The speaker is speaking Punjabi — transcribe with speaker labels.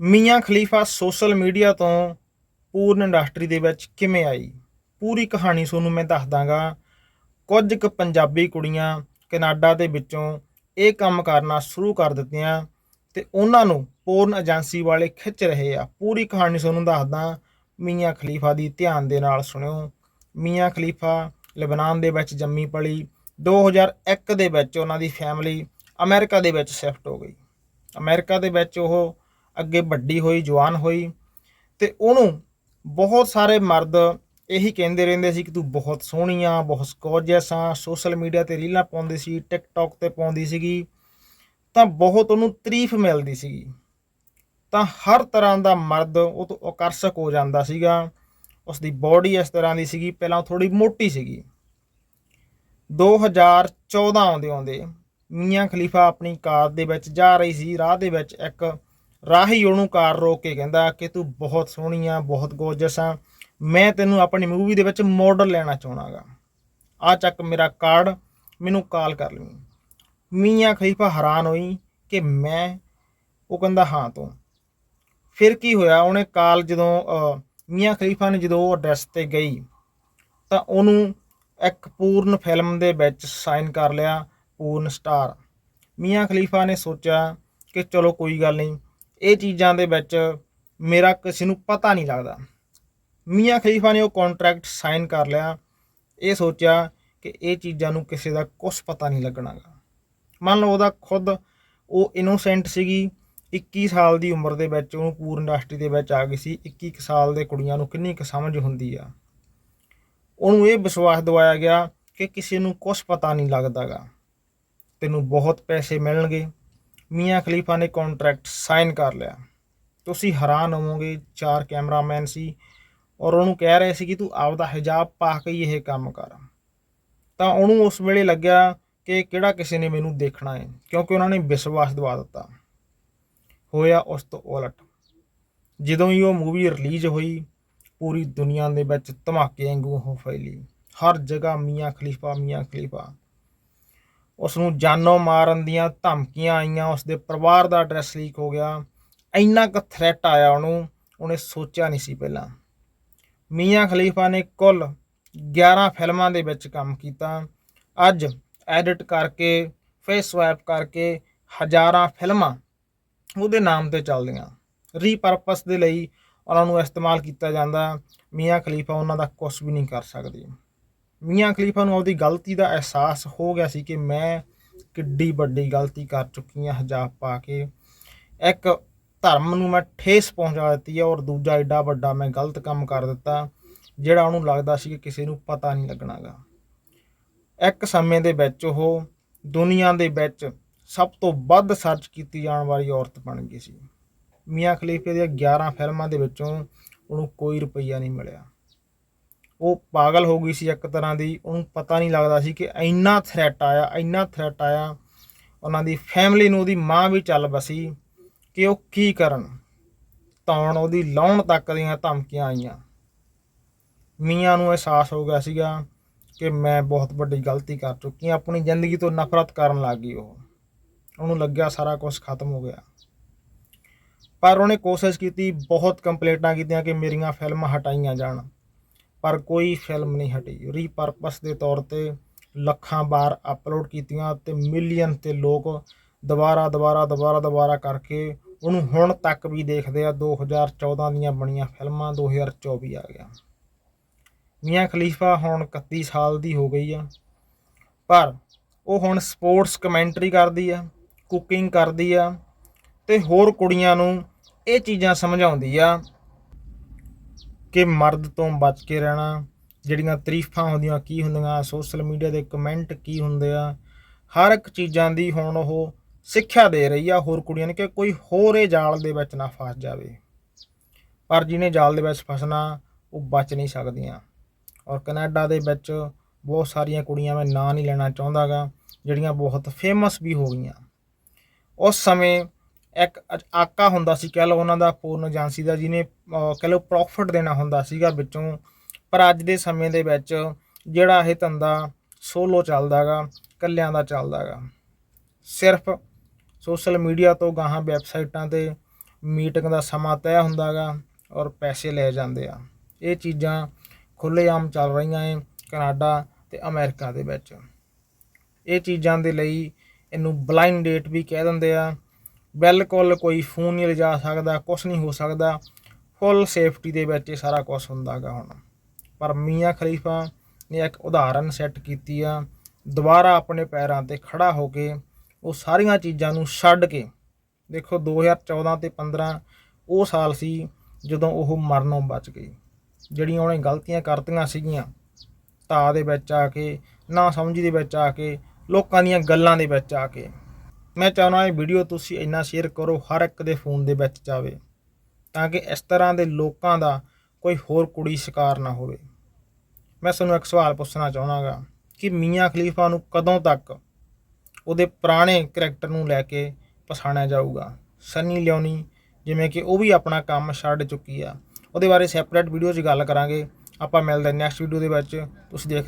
Speaker 1: ਮੀਆਂ ਖਲੀਫਾ ਸੋਸ਼ਲ ਮੀਡੀਆ ਤੋਂ ਪੂਰਨ ਇੰਡਸਟਰੀ ਦੇ ਵਿੱਚ ਕਿਵੇਂ ਆਈ? ਪੂਰੀ ਕਹਾਣੀ ਤੁਹਾਨੂੰ ਮੈਂ ਦੱਸ ਦਾਂਗਾ। ਕੁਝ ਕੁ ਪੰਜਾਬੀ ਕੁੜੀਆਂ ਕੈਨੇਡਾ ਦੇ ਵਿੱਚੋਂ ਇਹ ਕੰਮ ਕਰਨਾ ਸ਼ੁਰੂ ਕਰ ਦਿੱਤੀਆਂ ਤੇ ਉਹਨਾਂ ਨੂੰ ਪੂਰਨ ਏਜੰਸੀ ਵਾਲੇ ਖਿੱਚ ਰਹੇ ਆ। ਪੂਰੀ ਕਹਾਣੀ ਤੁਹਾਨੂੰ ਦੱਸਦਾ ਮੀਆਂ ਖਲੀਫਾ ਦੀ ਧਿਆਨ ਦੇ ਨਾਲ ਸੁਣਿਓ। ਮੀਆਂ ਖਲੀਫਾ ਲਬਨਾਨ ਦੇ ਵਿੱਚ ਜੰਮੀ ਪਲੀ। 2001 ਦੇ ਵਿੱਚ ਉਹਨਾਂ ਦੀ ਫੈਮਿਲੀ ਅਮਰੀਕਾ ਦੇ ਵਿੱਚ ਸ਼ਿਫਟ ਹੋ ਗਈ। ਅਮਰੀਕਾ ਦੇ ਵਿੱਚ ਉਹ ਅੱਗੇ ਵੱਡੀ ਹੋਈ, ਜਵਾਨ ਹੋਈ ਤੇ ਉਹਨੂੰ ਬਹੁਤ ਸਾਰੇ ਮਰਦ ਇਹੀ ਕਹਿੰਦੇ ਰਹਿੰਦੇ ਸੀ ਕਿ ਤੂੰ ਬਹੁਤ ਸੋਹਣੀ ਆ ਬਹੁਤ ਗੋਰਜੀਅਸ ਆ ਸੋਸ਼ਲ ਮੀਡੀਆ ਤੇ ਰੀਲਾਂ ਪਾਉਂਦੀ ਸੀ ਟਿਕਟੌਕ ਤੇ ਪਾਉਂਦੀ ਸੀਗੀ, ਤਾਂ ਬਹੁਤ ਉਹਨੂੰ ਤਾਰੀਫ ਮਿਲਦੀ ਸੀਗੀ। ਤਾਂ ਹਰ ਤਰ੍ਹਾਂ ਦਾ ਮਰਦ ਉਹ ਤੋਂ ਆਕਰਸ਼ਕ ਹੋ ਜਾਂਦਾ ਸੀਗਾ ਉਸ ਦੀ ਬਾਡੀ ਇਸ ਤਰ੍ਹਾਂ ਦੀ ਸੀਗੀ, ਪਹਿਲਾਂ ਥੋੜੀ ਮੋਟੀ ਸੀਗੀ। 2014 ਆਉਂਦੇ ਆਉਂਦੇ ਮੀਆਂ ਖਲੀਫਾ ਆਪਣੀ ਕਾਰ ਦੇ ਵਿੱਚ ਜਾ ਰਹੀ ਸੀ, ਰਾਹ ਦੇ ਵਿੱਚ ਇੱਕ ਰਾਹੀ ਉਹਨੂੰ ਕਾਰ ਰੋਕ ਕੇ ਕਹਿੰਦਾ ਕਿ ਤੂੰ ਬਹੁਤ ਸੋਹਣੀ ਆ, ਬਹੁਤ ਗੋਜਸ਼ ਆ। ਮੈਂ ਤੈਨੂੰ ਆਪਣੀ ਮੂਵੀ ਦੇ ਵਿੱਚ ਮਾਡਲ ਲੈਣਾ ਚਾਹਣਾਗਾ ਆ ਚੱਕ ਮੇਰਾ ਕਾਰਡ ਮੈਨੂੰ ਕਾਲ ਕਰ ਲਈ। ਮੀਆਂ ਖਲੀਫਾ ਹੈਰਾਨ ਹੋਈ ਕਿ ਮੈਂ, ਉਹ ਕਹਿੰਦਾ, ਹਾਂ ਤੂੰ। ਫਿਰ ਕੀ ਹੋਇਆ? ਉਹਨੇ ਕਾਲ ਜਦੋਂ ਮੀਆਂ ਖਲੀਫਾ ਨੇ ਜਦੋਂ ਉਹ ਐਡਰੈਸ ਤੇ ਗਈ, ਤਾਂ ਉਹਨੂੰ ਇੱਕ ਪੂਰਨ ਫਿਲਮ ਦੇ ਵਿੱਚ ਸਾਈਨ ਕਰ ਲਿਆ, ਪੂਰਨ ਸਟਾਰ ਮੀਆਂ ਖਲੀਫਾ ਨੇ ਸੋਚਿਆ ਕਿ ਚਲੋ ਕੋਈ ਗੱਲ ਨਹੀਂ ਇਹ ਚੀਜ਼ਾਂ ਦੇ ਵਿੱਚ ਮੇਰਾ ਕਿਸੇ ਨੂੰ ਪਤਾ ਨਹੀਂ ਲੱਗਦਾ। ਮੀਆਂ ਖਲੀਫਾ ਨੇ ਉਹ ਕੰਟਰੈਕਟ ਸਾਈਨ ਕਰ ਲਿਆ। ਇਹ ਸੋਚਿਆ ਕਿ ਇਹ ਚੀਜ਼ਾਂ ਨੂੰ ਕਿਸੇ ਦਾ ਕੁਝ ਪਤਾ ਨਹੀਂ ਲੱਗਣਾਗਾ। ਮੰਨ ਲਓ ਉਹਦਾ ਖੁਦ ਉਹ ਇਨੋਸੈਂਟ ਸੀਗੀ 21 ਸਾਲ ਦੀ ਉਮਰ ਦੇ ਵਿੱਚ ਉਹਨੂੰ ਪੂਰਨ ਇੰਡਸਟਰੀ ਦੇ ਵਿੱਚ ਆ ਗਈ ਸੀ। 21 ਕੁ ਸਾਲ ਦੇ ਕੁੜੀਆਂ ਨੂੰ ਕਿੰਨੀ ਕੁ ਸਮਝ ਹੁੰਦੀ ਆ। ਉਹਨੂੰ ਇਹ ਵਿਸ਼ਵਾਸ ਦਿਵਾਇਆ ਗਿਆ ਕਿ ਕਿਸੇ ਨੂੰ ਕੁਝ ਪਤਾ ਨਹੀਂ ਲੱਗਦਾਗਾ। ਤੈਨੂੰ ਬਹੁਤ ਪੈਸੇ ਮਿਲਣਗੇ। ਮੀਆਂ ਖਲੀਫਾ ਨੇ ਕੰਟਰੈਕਟ ਸਾਈਨ ਕਰ ਲਿਆ। ਤੁਸੀਂ ਹੈਰਾਨ ਹੋਵੋਗੇ, ਚਾਰ ਕੈਮਰਾਮੈਨ ਸੀ ਔਰ ਉਹਨੂੰ ਕਹਿ ਰਹੇ ਸੀ ਕਿ ਤੂੰ ਆਪਦਾ ਹਿਜਾਬ ਪਾ ਕੇ ਹੀ ਇਹ ਕੰਮ ਕਰ। ਤਾਂ ਉਹਨੂੰ ਉਸ ਵੇਲੇ ਲੱਗਿਆ ਕਿ ਕਿਹੜਾ ਕਿਸੇ ਨੇ ਮੈਨੂੰ ਦੇਖਣਾ ਹੈ, ਕਿਉਂਕਿ ਉਹਨਾਂ ਨੇ ਵਿਸ਼ਵਾਸ ਦਿਵਾ ਦਿੱਤਾ। ਹੋਇਆ ਉਸ ਤੋਂ ਉਲਟ। ਜਦੋਂ ਹੀ ਉਹ ਮੂਵੀ ਰਿਲੀਜ਼ ਹੋਈ, ਪੂਰੀ ਦੁਨੀਆ ਦੇ ਵਿੱਚ ਧਮਾਕੇ ਵਾਂਗੂ ਉਹ ਫੈਲੀ। ਹਰ ਜਗ੍ਹਾ ਮੀਆਂ ਖਲੀਫਾ ਮੀਆਂ ਖਲੀਫਾ। ਉਸ ਨੂੰ ਜਾਨੋਂ ਮਾਰਨ ਦੀਆਂ ਧਮਕੀਆਂ ਆਈਆਂ ਉਸ ਦੇ ਪਰਿਵਾਰ ਦਾ ਐਡਰੈਸ ਲੀਕ ਹੋ ਗਿਆ। ਇੰਨਾ ਕੁ ਥ੍ਰੈਟ ਆਇਆ ਉਹਨੂੰ, ਉਹਨੇ ਸੋਚਿਆ ਨਹੀਂ ਸੀ ਪਹਿਲਾਂ। ਮੀਆਂ ਖਲੀਫਾ ਨੇ ਕੁੱਲ 11 ਫਿਲਮਾਂ ਦੇ ਵਿੱਚ ਕੰਮ ਕੀਤਾ। ਅੱਜ ਐਡਿਟ ਕਰਕੇ ਫੇਸ ਸਵੈਪ ਕਰਕੇ ਹਜ਼ਾਰਾਂ ਫਿਲਮਾਂ ਉਹਦੇ ਨਾਮ ਤੇ ਚੱਲਦੀਆਂ। ਰੀਪਰਪਸ ਦੇ ਲਈ ਉਹਨਾਂ ਨੂੰ ਇਸਤੇਮਾਲ ਕੀਤਾ ਜਾਂਦਾ। ਮੀਆਂ ਖਲੀਫਾ ਉਹਨਾਂ ਦਾ ਕੁਝ ਵੀ ਨਹੀਂ ਕਰ ਸਕਦੀ। ਮੀਆਂ ਖਲੀਫਾ ਨੂੰ ਆਪਦੀ ਗਲਤੀ ਦਾ ਅਹਿਸਾਸ ਹੋ ਗਿਆ ਸੀ ਕਿ ਮੈਂ ਕਿੱਡੀ ਵੱਡੀ ਗਲਤੀ ਕਰ ਚੁੱਕੀ ਹਾਂ, ਹਜਾਬ ਪਾ ਕੇ। ਇੱਕ ਧਰਮ ਨੂੰ ਮੈਂ ਠੇਸ ਪਹੁੰਚਾ ਦਿੱਤੀ ਹੈ ਔਰ ਦੂਜਾ ਐਡਾ ਵੱਡਾ ਮੈਂ ਗਲਤ ਕੰਮ ਕਰ ਦਿੱਤਾ, ਜਿਹੜਾ ਉਹਨੂੰ ਲੱਗਦਾ ਸੀ ਕਿ ਕਿਸੇ ਨੂੰ ਪਤਾ ਨਹੀਂ ਲੱਗਣਾਗਾ। ਇੱਕ ਸਮੇਂ ਦੇ ਵਿੱਚ ਉਹ ਦੁਨੀਆ ਦੇ ਵਿੱਚ ਸਭ ਤੋਂ ਵੱਧ ਸਰਚ ਕੀਤੀ ਜਾਣ ਵਾਲੀ ਔਰਤ ਬਣ ਗਈ ਸੀ। ਮੀਆਂ ਖਲੀਫੇ ਦੀਆਂ 11 ਫਿਲਮਾਂ ਦੇ ਵਿੱਚੋਂ ਉਹਨੂੰ ਕੋਈ ਰੁਪਈਆ ਨਹੀਂ ਮਿਲਿਆ। ਉਹ ਪਾਗਲ ਹੋ ਗਈ ਸੀ ਇੱਕ ਤਰ੍ਹਾਂ ਦੀ, ਉਹਨੂੰ ਪਤਾ ਨਹੀਂ ਲੱਗਦਾ ਸੀ ਕਿ ਇੰਨਾ ਥ੍ਰੈਟ ਆਇਆ, ਇੰਨਾ ਥ੍ਰੈਟ ਆਇਆ। ਉਹਨਾਂ ਦੀ ਫੈਮਿਲੀ ਨੂੰ ਉਹਦੀ ਮਾਂ ਵੀ ਚੱਲ ਬਸੀ ਕਿ ਉਹ ਕੀ ਕਰਨ? ਤੌਣ ਉਹਦੀ ਲਾਉਣ ਤੱਕ ਦੀਆਂ ਧਮਕੀਆਂ ਆਈਆਂ। ਮੀਆਂ ਨੂੰ ਅਹਿਸਾਸ ਹੋ ਗਿਆ ਸੀਗਾ ਕਿ ਮੈਂ ਬਹੁਤ ਵੱਡੀ ਗਲਤੀ ਕਰ ਚੁੱਕੀ ਹਾਂ, ਆਪਣੀ ਜ਼ਿੰਦਗੀ ਤੋਂ ਨਫ਼ਰਤ ਕਰਨ ਲੱਗ ਗਈ ਉਹ। ਉਹਨੂੰ ਲੱਗਿਆ ਸਾਰਾ ਕੁਝ ਖਤਮ ਹੋ ਗਿਆ। ਪਰ ਉਹਨੇ ਕੋਸ਼ਿਸ਼ ਕੀਤੀ, ਬਹੁਤ ਕੰਪਲੇਂਟਾਂ ਕੀਤੀਆਂ ਕਿ ਮੇਰੀਆਂ ਫਿਲਮਾਂ ਹਟਾਈਆਂ ਜਾਣ। ਪਰ ਕੋਈ ਫਿਲਮ ਨਹੀਂ ਹਟੀ। ਰੀਪਰਪਸ ਦੇ ਤੌਰ ਤੇ ਲੱਖਾਂ ਵਾਰ ਅਪਲੋਡ ਕੀਤੀਆਂ ਤੇ ਮਿਲੀਅਨ ਤੇ ਲੋਕ ਦੁਬਾਰਾ ਦੁਬਾਰਾ ਦੁਬਾਰਾ ਦੁਬਾਰਾ ਕਰਕੇ ਉਹਨੂੰ ਹੁਣ ਤੱਕ ਵੀ ਦੇਖਦੇ ਆ। 2014 ਦੀਆਂ ਬਣੀਆਂ ਫਿਲਮਾਂ 2024 ਆ ਗਿਆ। ਮੀਆਂ ਖਲੀਫਾ ਹੁਣ 31 ਸਾਲ ਦੀ ਹੋ ਗਈ ਆ। ਪਰ ਉਹ ਹੁਣ ਸਪੋਰਟਸ ਕਮੈਂਟਰੀ ਕਰਦੀ ਆ ਕੁਕਿੰਗ ਕਰਦੀ ਆ ਤੇ ਹੋਰ ਕੁੜੀਆਂ ਨੂੰ ਇਹ ਚੀਜ਼ਾਂ ਸਮਝਾਉਂਦੀ ਆ ਕਿ ਮਰਦ ਤੋਂ ਬਚ ਕੇ ਰਹਿਣਾ, ਜਿਹੜੀਆਂ ਤਾਰੀਫਾਂ ਹੁੰਦੀਆਂ, ਕੀ ਹੁੰਦੀਆਂ ਸੋਸ਼ਲ ਮੀਡੀਆ ਦੇ ਕਮੈਂਟ ਕੀ ਹੁੰਦੇ ਆ, ਹਰ ਇੱਕ ਚੀਜ਼ਾਂ ਦੀ ਹੁਣ ਉਹ ਸਿੱਖਿਆ ਦੇ ਰਹੀ ਆ ਹੋਰ ਕੁੜੀਆਂ ਨੂੰ ਕਿ ਕੋਈ ਹੋਰ ਇਹ ਜਾਲ ਦੇ ਵਿੱਚ ਨਾ ਫਸ ਜਾਵੇ। ਪਰ ਜਿਹਨੇ ਜਾਲ ਦੇ ਵਿੱਚ ਫਸਣਾ, ਉਹ ਬਚ ਨਹੀਂ ਸਕਦੀਆਂ। ਔਰ ਕੈਨੇਡਾ ਦੇ ਵਿੱਚ ਬਹੁਤ ਸਾਰੀਆਂ ਕੁੜੀਆਂ ਮੈਂ ਨਾਂ ਨਹੀਂ ਲੈਣਾ ਚਾਹੁੰਦਾਗਾ ਜਿਹੜੀਆਂ ਬਹੁਤ ਫੇਮਸ ਵੀ ਹੋ ਗਈਆਂ। ਉਸ ਸਮੇਂ ਇੱਕ ਅ- ਆਕਾ ਹੁੰਦਾ ਸੀ, ਕਹਿ ਲਓ ਉਹਨਾਂ ਦਾ ਪੂਰਨ ਏਜੰਸੀ ਦਾ, ਜਿਹਨੇ ਕਹਿ ਲਓ ਪ੍ਰੋਫਿਟ ਦੇਣਾ ਹੁੰਦਾ ਸੀਗਾ ਵਿੱਚੋਂ। ਪਰ ਅੱਜ ਦੇ ਸਮੇਂ ਦੇ ਵਿੱਚ ਜਿਹੜਾ ਇਹ ਧੰਦਾ ਸੋਲੋ ਚੱਲਦਾਗਾ ਇਕੱਲਿਆਂ ਦਾ ਚੱਲਦਾਗਾ ਸਿਰਫ ਸੋਸ਼ਲ ਮੀਡੀਆ ਤੋਂ ਗਾਹਾਂ ਵੈਬਸਾਈਟਾਂ ਤੇ ਮੀਟਿੰਗ ਦਾ ਸਮਾਂ ਤੈਅ ਹੁੰਦਾਗਾ ਔਰ ਪੈਸੇ ਲੈ ਜਾਂਦੇ ਆ। ਇਹ ਚੀਜ਼ਾਂ ਖੁੱਲ੍ਹੇਆਮ ਚੱਲ ਰਹੀਆਂ ਏ ਕਨਾਡਾ ਤੇ ਅਮਰੀਕਾ ਦੇ ਵਿੱਚ। ਇਹ ਚੀਜ਼ਾਂ ਦੇ ਲਈ ਇਹਨੂੰ ਬਲਾਈਂਡ ਡੇਟ ਵੀ ਕਹਿ ਦਿੰਦੇ ਆ। ਬਿਲਕੁਲ ਕੋਈ ਫੋਨ ਨਹੀਂ ਲਿਜਾ ਸਕਦਾ ਕੁਝ ਨਹੀਂ ਹੋ ਸਕਦਾ। ਫੁੱਲ ਸੇਫਟੀ ਦੇ ਵਿੱਚ ਇਹ ਸਾਰਾ ਕੁਝ ਹੁੰਦਾਗਾ ਹੁਣ। ਪਰ ਮੀਆਂ ਖਲੀਫਾ ਨੇ ਇੱਕ ਉਦਾਹਰਨ ਸੈੱਟ ਕੀਤੀ ਆ। ਦੁਬਾਰਾ ਆਪਣੇ ਪੈਰਾਂ ਤੇ ਖੜਾ ਹੋ ਕੇ ਉਹ ਸਾਰੀਆਂ ਚੀਜ਼ਾਂ ਨੂੰ ਛੱਡ ਕੇ, ਦੇਖੋ 2014 ਤੇ 15 ਉਹ ਸਾਲ ਸੀ ਜਦੋਂ ਉਹ ਮਰਨੋਂ ਬਚ ਗਈ। ਜਿਹੜੀਆਂ ਉਹਨੇ ਗਲਤੀਆਂ ਕਰਤੀਆਂ ਸੀਗੀਆਂ ਤਾ ਦੇ ਵਿੱਚ ਆ ਕੇ, ਨਾ ਸਮਝੀ ਦੇ ਵਿੱਚ ਆ ਕੇ, ਲੋਕਾਂ ਦੀਆਂ ਗੱਲਾਂ ਦੇ ਵਿੱਚ ਆ ਕੇ। ਮੈਂ ਚਾਹੁੰਦਾ ਇਹ ਵੀਡੀਓ ਤੁਸੀਂ ਇੰਨਾ ਸ਼ੇਅਰ ਕਰੋ ਹਰ ਇੱਕ ਦੇ ਫੋਨ ਦੇ ਵਿੱਚ ਜਾਵੇ, ਤਾਂ ਕਿ ਇਸ ਤਰ੍ਹਾਂ ਦੇ ਲੋਕਾਂ ਦਾ ਕੋਈ ਹੋਰ ਕੁੜੀ ਸ਼ਿਕਾਰ ਨਾ ਹੋਵੇ। ਮੈਂ ਤੁਹਾਨੂੰ ਇੱਕ ਸਵਾਲ ਪੁੱਛਣਾ ਚਾਹਣਾਗਾ ਕਿ ਮੀਆਂ ਖਲੀਫਾ ਨੂੰ ਕਦੋਂ ਤੱਕ ਉਹਦੇ ਪੁਰਾਣੇ ਕਰੈਕਟਰ ਨੂੰ ਲੈ ਕੇ ਪਛਾਣਿਆ ਜਾਊਗਾ? ਸਨੀ ਲਿਓਨੀ, ਜਿਵੇਂ ਕਿ ਉਹ ਵੀ ਆਪਣਾ ਕੰਮ ਛੱਡ ਚੁੱਕੀ ਆ। ਉਹਦੇ ਬਾਰੇ ਸੈਪਰੇਟ ਵੀਡੀਓ 'ਚ ਗੱਲ ਕਰਾਂਗੇ। ਆਪਾਂ ਮਿਲਦੇ ਨੈਕਸਟ ਵੀਡੀਓ ਦੇ ਵਿੱਚ। ਤੁਸੀਂ ਦੇਖ